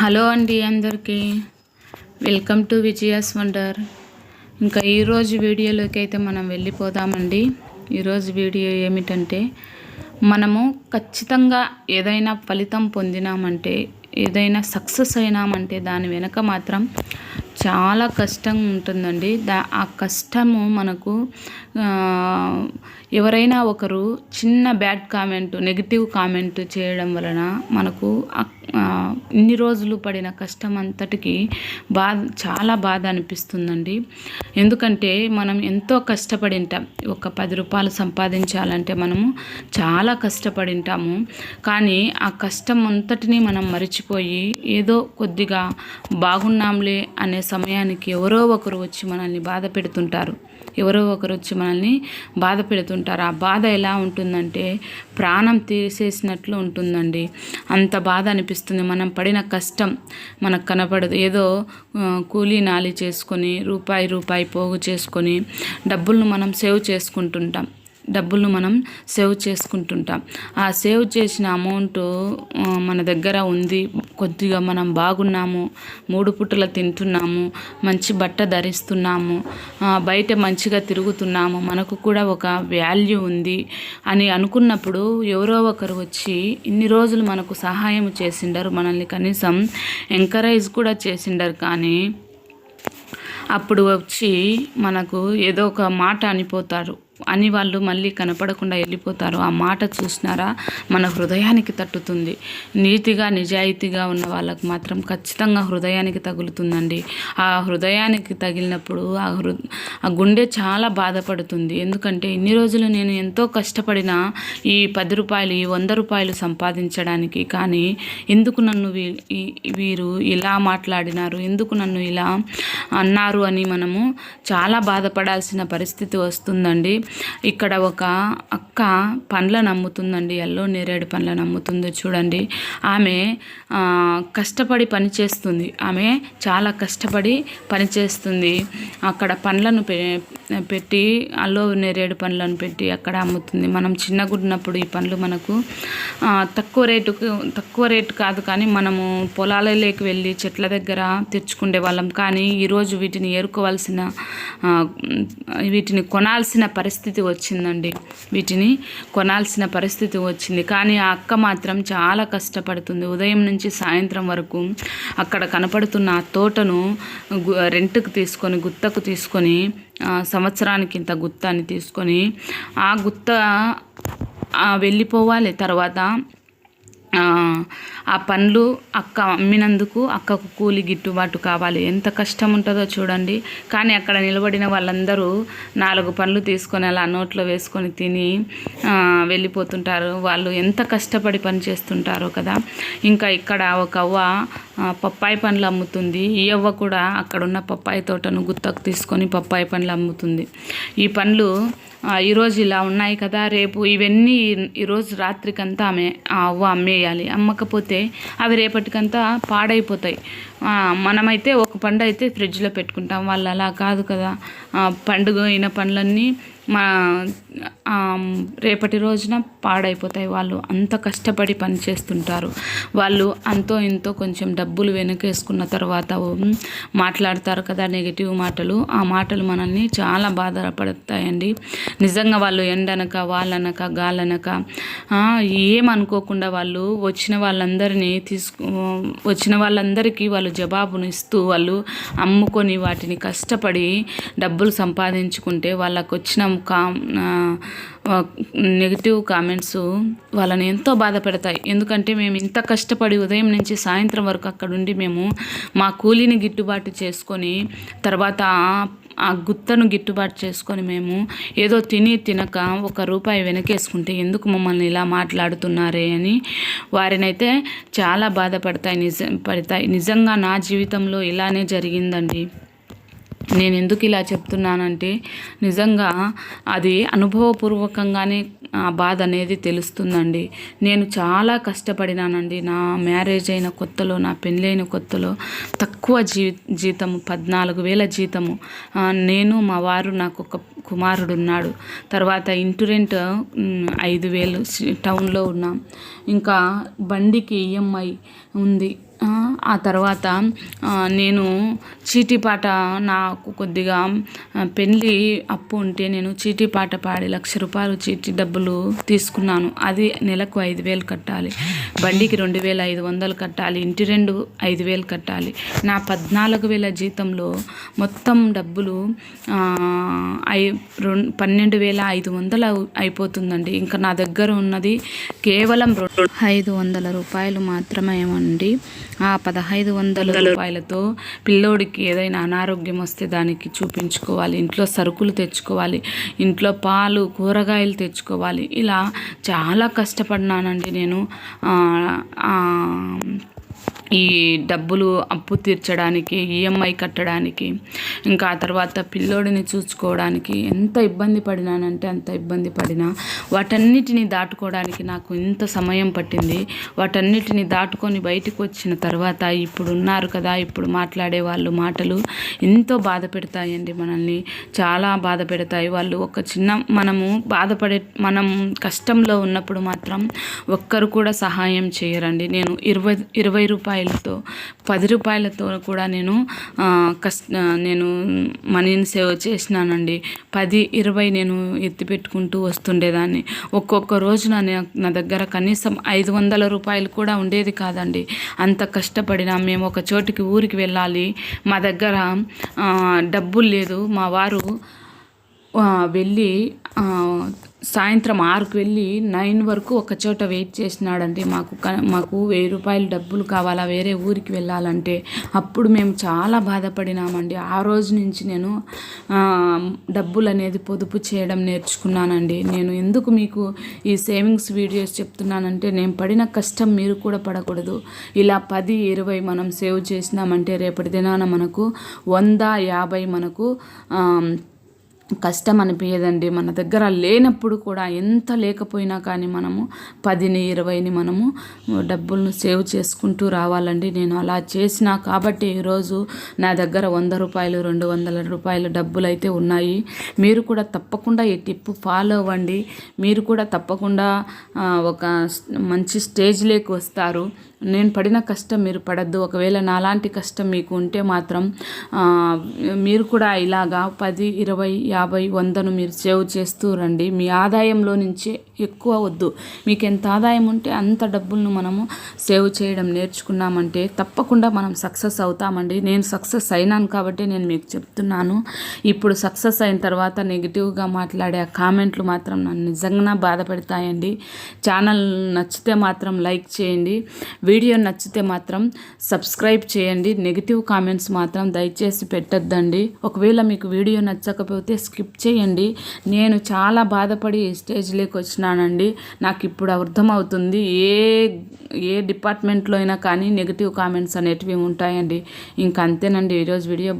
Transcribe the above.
Hello అండి అందరికీ. Welcome to Vijaya's wonder. ఇంకా ఈరోజు వీడియోలోకి అయితే మనం వెళ్ళిపోదామండి. ఈరోజు వీడియో ఏమిటంటే మనము ఖచ్చితంగా ఏదైనా ఫలితం పొందినామంటే ఏదైనా సక్సెస్ అయినామంటే దాని వెనక మాత్రం చాలా కష్టం ఉంటుందండి. దా ఆ కష్టము మనకు ఎవరైనా ఒకరు చిన్న బ్యాడ్ కామెంట్ నెగిటివ్ కామెంట్ చేయడం వలన మనకు ఆ, ఇన్ని రోజులు పడిన కష్టం అంతటికి బాధ చాలా బాధ అనిపిస్తుందండి. ఎందుకంటే మనం ఎంతో కష్టపడింటాం. ఒక పది రూపాయలు సంపాదించాలంటే మనము చాలా కష్టపడింటాము. కానీ ఆ కష్టం అంతటిని మనం మర్చిపోయి ఏదో కొద్దిగా బాగున్నాంలే అనే సమయానికి ఎవరో ఒకరు వచ్చి మనల్ని బాధ పెడుతుంటారు. ఎవరో ఒకరు వచ్చి మనల్ని బాధ పెడుతుంటారు. ఆ బాధ ఎలా ఉంటుందంటే ప్రాణం తీసేసినట్లు ఉంటుందండి. అంత బాధ అనిపిస్తుంది. మనం పడిన కష్టం మనకు కనపడదు. ఏదో కూలీ నాలి చేసుకొని రూపాయి రూపాయి పోగు చేసుకొని డబ్బులను మనం సేవ్ చేసుకుంటుంటాం. డబ్బులు మనం సేవ్ చేసుకుంటుంటాం. ఆ సేవ్ చేసిన అమౌంట్ మన దగ్గర ఉంది కొద్దిగా మనం బాగున్నాము మూడు పుట్టలు తింటున్నాము మంచి బట్ట ధరిస్తున్నాము బయట మంచిగా తిరుగుతున్నాము మనకు కూడా ఒక వాల్యూ ఉంది అని అనుకున్నప్పుడు ఎవరో ఒకరు వచ్చి ఇన్ని రోజులు మనకు సహాయం చేసిండరు మనల్ని కనీసం ఎంకరేజ్ కూడా చేసిండరు. కానీ అప్పుడు వచ్చి మనకు ఏదో ఒక మాట అనిపోతారు. అని వాళ్ళు మళ్ళీ కనపడకుండా వెళ్ళిపోతారు. ఆ మాట చూసినారా? మన హృదయానికి తట్టుతుంది. నీతిగా నిజాయితీగా ఉన్న వాళ్ళకు మాత్రం ఖచ్చితంగా హృదయానికి తగులుతుందండి. ఆ హృదయానికి తగిలినప్పుడు ఆ హృ ఆ గుండె చాలా బాధపడుతుంది. ఎందుకంటే ఇన్ని రోజులు నేను ఎంతో కష్టపడిన ఈ పది రూపాయలు ఈ వంద రూపాయలు సంపాదించడానికి కానీ ఎందుకు నన్ను వీ వీరు ఇలా మాట్లాడినారు? ఎందుకు నన్ను ఇలా అన్నారు అని మనము చాలా బాధపడాల్సిన పరిస్థితి వస్తుందండి. ఇక్కడ ఒక అక్క పండ్లను అమ్ముతుందండి ఎల్లో నేరేడు పండ్లను అమ్ముతుంది చూడండి. ఆమె కష్టపడి పనిచేస్తుంది. ఆమె చాలా కష్టపడి పనిచేస్తుంది. అక్కడ పండ్లను పెట్టి అల్లో నేరేడు పండ్లను పెట్టి అక్కడ అమ్ముతుంది. మనం చిన్నగున్నప్పుడు ఈ పండ్లు మనకు తక్కువ రేటుకు తక్కువ రేటు కాదు కానీ మనము పొలాలలోకి వెళ్ళి చెట్ల దగ్గర తెచ్చుకునే వాళ్ళం. కానీ ఈరోజు వీటిని ఏరుకోవాల్సిన వీటిని కొనాల్సిన పరిస్థితి వచ్చిందండి. వీటిని కొనాల్సిన పరిస్థితి వచ్చింది. కానీ ఆ అక్క మాత్రం చాలా కష్టపడుతుంది. ఉదయం నుంచి సాయంత్రం వరకు అక్కడ కనపడుతున్న ఆ తోటను గు- రెంట్కి తీసుకొని గుత్తకు తీసుకొని సంవత్సరానికి ఇంత గుత్త అని తీసుకొని ఆ గుత్త వెళ్ళిపోవాలి. తర్వాత ఆ, ఆ పండ్లు అక్క అమ్మినందుకు అక్కకు కూలి గిట్టుబాటు కావాలి. ఎంత కష్టం ఉంటుందో చూడండి. కానీ అక్కడ నిలబడిన వాళ్ళందరూ నాలుగు పండ్లు తీసుకొని అలా నోట్లో వేసుకొని తిని ఆ, వెళ్ళిపోతుంటారు. వాళ్ళు ఎంత కష్టపడి పని చేస్తుంటారో కదా. ఇంకా ఇక్కడ ఒక అవ్వ పప్పాయి పండ్లు అమ్ముతుంది. ఈ అవ్వ కూడా అక్కడున్న పప్పాయి తోటను గుత్తకు తీసుకొని పప్పాయి పండ్లు అమ్ముతుంది. ఈ పండ్లు ఈరోజు ఇలా ఉన్నాయి కదా. రేపు ఇవన్నీ ఈరోజు రాత్రికంతా ఆమె ఆ అవ్వ అమ్మేయాలి. అమ్మకపోతే అవి రేపటికంతా పాడైపోతాయి. మనమైతే ఒక పండు అయితే ఫ్రిడ్జ్లో పెట్టుకుంటాం. వాళ్ళు అలా కాదు కదా. పండుగ అయిన పండ్లన్నీ మా రేపటి రోజున పాడైపోతాయి వాళ్ళు. అంత కష్టపడి పని చేస్తుంటారు. వాళ్ళు అంతో ఇంతో కొంచెం డబ్బులు వెనకేసుకున్న తర్వాత మాట్లాడతారు కదా నెగిటివ్ మాటలు. ఆ మాటలు మనల్ని చాలా బాధపడతాయండి. నిజంగా వాళ్ళు ఎండనక వాళ్ళనక గాలనక ఏమనుకోకుండా వాళ్ళు వచ్చిన వాళ్ళందరినీ తీసుకు వచ్చిన వాళ్ళందరికీ వాళ్ళు జవాబును ఇస్తూ వాళ్ళు అమ్ముకొని వాటిని కష్టపడి డబ్బులు సంపాదించుకుంటే వాళ్ళకు వచ్చిన కా నెగిటివ్ కామెంట్స్ వాళ్ళని ఎంతో బాధ పెడతాయి. ఎందుకంటే మేము ఇంత కష్టపడి ఉదయం నుంచి సాయంత్రం వరకు అక్కడ ఉండి మేము మా కూలీని గిట్టుబాటు చేసుకొని తర్వాత ఆ- ఆ గుత్తను గిట్టుబాటు చేసుకొని మేము ఏదో తిని తినక ఒక రూపాయి వెనకేసుకుంటే ఎందుకు మమ్మల్ని ఇలా మాట్లాడుతున్నారే అని వారినైతే చాలా బాధపడతాయి నిజ పడతాయి. నిజంగా నా జీవితంలో ఇలానే జరిగిందండి. నేను ఎందుకు ఇలా చెప్తున్నానంటే నిజంగా అది అనుభవపూర్వకంగానే ఆ బాధ అనేది తెలుస్తుందండి. నేను చాలా కష్టపడినానండి. నా మ్యారేజ్ అయిన కొత్తలో నా పెళ్ళైన కొత్తలో తక్కువ జీ జీతము పద్నాలుగు వేల జీతము. నేను మా వారు నాకు ఒక కుమారుడు ఉన్నాడు తర్వాత ఇంటి రెంట్ ఐదు వేలు టౌన్లో ఉన్నాం. ఇంకా బండికి ఈఎంఐ ఉంది. ఆ, తర్వాత నేను చీటీపాట నాకు కొద్దిగా పెళ్ళి అప్పు ఉంటే నేను చీటీపాట పాడి లక్ష రూపాయలు చీటీ డబ్బులు తీసుకున్నాను. అది నెలకు ఐదు వేలు కట్టాలి. బండికి రెండు వేల ఐదు వందలు కట్టాలి. ఇంటి రెండు ఐదు వేలు కట్టాలి. నా పద్నాలుగు వేల జీతంలో మొత్తం డబ్బులు ఐ రెండు పన్నెండు వేల ఐదు వందలు అయిపోతుందండి. ఇంకా నా దగ్గర ఉన్నది కేవలం రెండు ఐదు వందల రూపాయలు మాత్రమే అండి ఆ పదహైదు వందల రూపాయలతో పిల్లోడికి ఏదైనా అనారోగ్యం వస్తే దానికి చూపించుకోవాలి. ఇంట్లో సరుకులు తెచ్చుకోవాలి. ఇంట్లో పాలు కూరగాయలు తెచ్చుకోవాలి. ఇలా చాలా కష్టపడినానండి నేను. ఈ డబ్బులు అప్పు తీర్చడానికి ఈఎంఐ కట్టడానికి ఇంకా ఆ తర్వాత పిల్లోడిని చూసుకోవడానికి ఎంత ఇబ్బంది పడినానంటే అంత ఇబ్బంది పడినా వాటన్నిటిని దాటుకోవడానికి నాకు ఇంత సమయం పట్టింది. వాటన్నిటిని దాటుకొని బయటకు వచ్చిన తర్వాత ఇప్పుడు ఉన్నారు కదా ఇప్పుడు మాట్లాడే వాళ్ళు మాటలు ఎంతో బాధ పెడతాయండి మనల్ని. చాలా బాధ పెడతాయి. వాళ్ళు ఒక చిన్న మనము బాధపడే మనం కష్టంలో ఉన్నప్పుడు మాత్రం ఒక్కరు కూడా సహాయం చేయరండి. నేను ఇరవై ఇరవై రూపాయలు రూపాయలతో పది రూపాయలతో కూడా నేను కష్ట నేను మనీని సేవ్ చేసినానండి. పది ఇరవై నేను ఎత్తి పెట్టుకుంటూ వస్తుండేదాన్ని. ఒక్కొక్క రోజున నా దగ్గర కనీసం ఐదు వందల రూపాయలు కూడా ఉండేది కాదండి. అంత కష్టపడినా మేము ఒక చోటికి ఊరికి వెళ్ళాలి. మా దగ్గర డబ్బులు లేదు. మా వారు వెళ్ళి సాయంత్రం ఆరుకు వెళ్ళి నైన్ వరకు ఒక చోట వెయిట్ చేసినాడండి మాకు క- మాకు వెయ్యి రూపాయలు డబ్బులు కావాలా వేరే ఊరికి వెళ్ళాలంటే. అప్పుడు మేము చాలా బాధపడినామండి. ఆ రోజు నుంచి నేను డబ్బులు అనేది పొదుపు చేయడం నేర్చుకున్నానండి. నేను ఎందుకు మీకు ఈ సేవింగ్స్ వీడియోస్ చెప్తున్నానంటే నేను పడిన కష్టం మీరు కూడా పడకూడదు. ఇలా పది ఇరవై మనం సేవ్ చేసినామంటే రేపటి దినాన మనకు వంద యాభై మనకు కష్టం అనిపించదండి మన దగ్గర లేనప్పుడు కూడా ఎంత లేకపోయినా కానీ మనము పదిని ఇరవైని మనము డబ్బులను సేవ్ చేసుకుంటూ రావాలండి. నేను అలా చేసినా కాబట్టి ఈరోజు నా దగ్గర వంద రూపాయలు రెండు వందల రూపాయలు డబ్బులు అయితే ఉన్నాయి. మీరు కూడా తప్పకుండా ఈ టిప్ ఫాలో అవ్వండి. మీరు కూడా తప్పకుండా ఒక మంచి స్టేజ్లోకి వస్తారు. నేను పడిన కష్టం మీరు పడద్దు. ఒకవేళ నాలాంటి కష్టం మీకు ఉంటే మాత్రం మీరు కూడా ఇలాగా పది ఇరవై యాభై వందను మీరు సేవ్ చేస్తూ రండి. మీ ఆదాయంలో నుంచి ఎక్కువ వద్దు. మీకు ఎంత ఆదాయం ఉంటే అంత డబ్బులను మనము సేవ్ చేయడం నేర్చుకున్నామంటే తప్పకుండా మనం సక్సెస్ అవుతామండి. నేను సక్సెస్ అయినాను కాబట్టి నేను మీకు చెప్తున్నాను. ఇప్పుడు సక్సెస్ అయిన తర్వాత నెగిటివ్గా మాట్లాడే ఆ కామెంట్లు మాత్రం నన్ను నిజంగా బాధపడతాయండి ఛానల్ నచ్చితే మాత్రం లైక్ చేయండి. వీడియో నచ్చితే మాత్రం సబ్స్క్రైబ్ చేయండి. నెగిటివ్ కామెంట్స్ మాత్రం దయచేసి పెట్టద్దండి. ఒకవేళ మీకు వీడియో నచ్చకపోతే స్కిప్ చేయండి. నేను చాలా బాధపడి స్టేజ్లోకి వచ్చినానండి. నాకు ఇప్పుడు అర్థమవుతుంది ఏ ఏ డిపార్ట్మెంట్లో అయినా కానీ నెగిటివ్ కామెంట్స్ అనేటివి ఉంటాయండి. ఇంక అంతేనండి. ఈరోజు వీడియో